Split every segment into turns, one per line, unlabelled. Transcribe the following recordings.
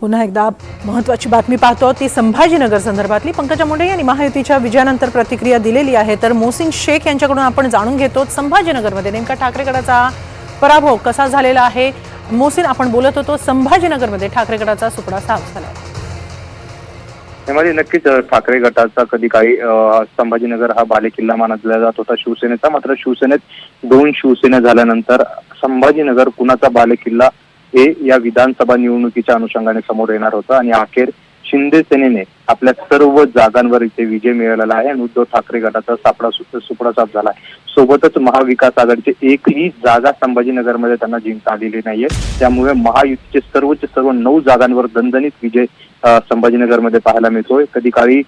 पुन्हा एकदा महत्वाची बातमी पाहतो. ती संभाजीनगर संदर्भातली. पंकजा मुंडे यांनी महायुतीच्या विजयानंतर प्रतिक्रिया दिलेली आहे. तर मोहसिन शेख यांच्याकडून आपण जाणून घेतो संभाजीनगरमध्ये नेमका ठाकरे गटाचा पराभव कसा झालेला आहे? मोहसिन आपण बोलत होतो संभाजीनगरमध्ये ठाकरे गटाचा सुपडा साफ झाला
त्यामध्ये नक्कीच ठाकरे गटाचा कधी काही संभाजीनगर हा बालेकिल्ला मानला जात होता. शिवसेनेचा मात्र शिवसेनेत दोन शिवसेना झाल्यानंतर संभाजीनगर कुणाचा बालेकिल्ला हे या विधानसभा निवडणुकीच्या अनुषंगाने समोर येणार होतं आणि अखेर शिंदे सेनेने आपल्या सर्व जागांवर इथे विजय मिळवलेला आहे आणि उद्धव ठाकरे गटाचा सापडा सुपडा साफ झाला आहे. सोबतच महाविकास आघाडीचे एकही जागा संभाजीनगरमध्ये त्यांना जिंकता आलेली नाहीये. त्यामुळे महायुतीचे सर्वच सर्व नऊ जागांवर दणदणीत विजय संभाजीनगरमध्ये पाहायला मिळतोय. कधी काळी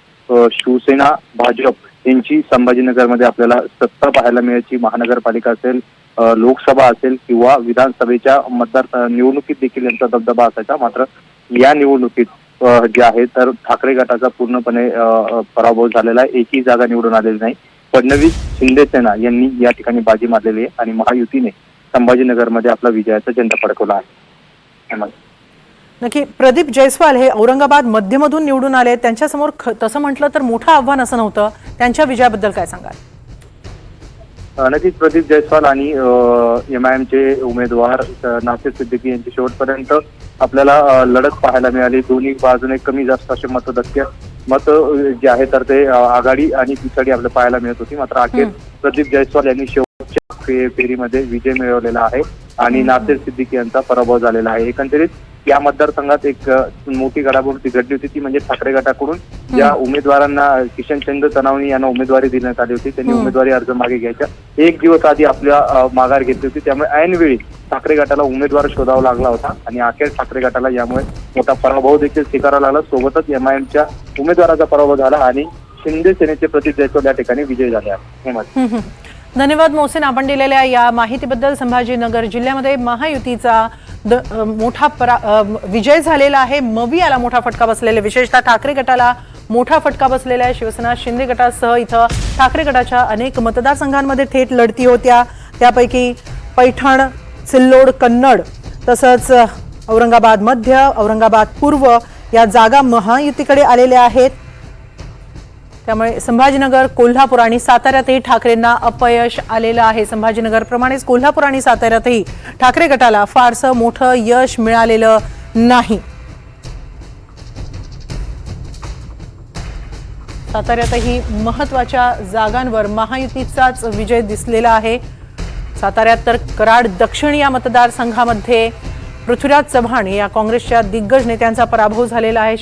शिवसेना भाजप यांची संभाजीनगरमध्ये आपल्याला सत्ता पाहायला मिळायची महानगरपालिका असेल लोकसभा असेल किंवा विधानसभेच्या मतदार निवडणुकीत देखील यांचा दबदबा असायचा. मात्र या निवडणुकीत जे आहे तर ठाकरे गटाचा पूर्णपणे पराभव झालेला आहे. एकही जागा निवडून आलेली नाही. फडणवीस शिंदेसेना यांनी या ठिकाणी बाजी मारलेली आहे आणि महायुतीने संभाजीनगरमध्ये आपला विजयाचा झेंडा फडकवला आहे.
नक्की प्रदीप जयस्वाल हे औरंगाबाद मध्यमधून निवडून आले त्यांच्यासमोर तसं म्हटलं तर मोठं आव्हान असं नव्हतं. त्यांच्या विजयाबद्दल काय सांगाल?
नक्कीच प्रदीप जयस्वाल आणि एम आय एमचे उमेदवार नासिर सिद्दीकी यांची शेवटपर्यंत आपल्याला लढत पाहायला मिळाली. दोन्ही बाजूने कमी जास्त असे मतदक्य मत जे आहे तर ते आघाडी आणि पिछाडी आपल्याला पाहायला मिळत होती. मात्र अखेर. प्रदीप जयस्वाल यांनी शेवटच्या फेरीमध्ये विजय मिळवलेला आहे आणि नासिर सिद्दीकी यांचा पराभव झालेला आहे. एकंदरीत या मतदारसंघात एक मोठी घडामोड घडली होती ती म्हणजे ठाकरे गटाकडून. ज्या उमेदवारांना किशनचंद तनावणी यांना उमेदवारी देण्यात आली होती. त्यांनी. उमेदवारी अर्ज मागे घ्यायच्या एक दिवस आधी आपल्या माघार घेतली होती. त्यामुळे ऐनवेळी ठाकरे गटाला उमेदवार शोधावा लागला होता आणि अखेर ठाकरे गटाला यामुळे मोठा पराभव देखील स्वीकारावा लागला. सोबतच एम आय एमच्या उमेदवाराचा पराभव झाला आणि शिंदे सेनेचे प्रतीक जयस्वाल या ठिकाणी विजयी झाले आहेत. धन्यवाद.
मोहसिन. आपण दिलेल्या या माहितीबद्दल संभाजीनगर जिल्ह्यामध्ये महायुतीचा मोठा परा विजय झालेला आहे. मवी याला मोठा फटका बसलेला आहे. विशेषतः ठाकरे गटाला मोठा फटका बसलेला आहे. शिवसेना शिंदे गटासह इथं ठाकरे गटाच्या अनेक मतदारसंघांमध्ये थेट लढती होत्या. त्यापैकी पैठण सिल्लोड कन्नड तसंच औरंगाबाद मध्य औरंगाबाद पूर्व या जागा महायुतीकडे आलेल्या आहेत. त्यामुळे संभाजीनगर कोल्हापूर आणि साताऱ्यातही ठाकरेंना अपयश आलेलं आहे. संभाजीनगर प्रमाणेच कोल्हापूर आणि साताऱ्यातही ठाकरे गटाला फारसं मोठं यश मिळालेलं नाही. साताऱ्यातही महत्त्वाच्या जागांवर महायुतीचाच विजय दिसलेला आहे. साताऱ्यात तर कराड दक्षिण या मतदारसंघामध्ये पृथ्वीराज चव्हाण या काँग्रेसच्या दिग्गज नेत्यांचा पराभव झालेला आहे.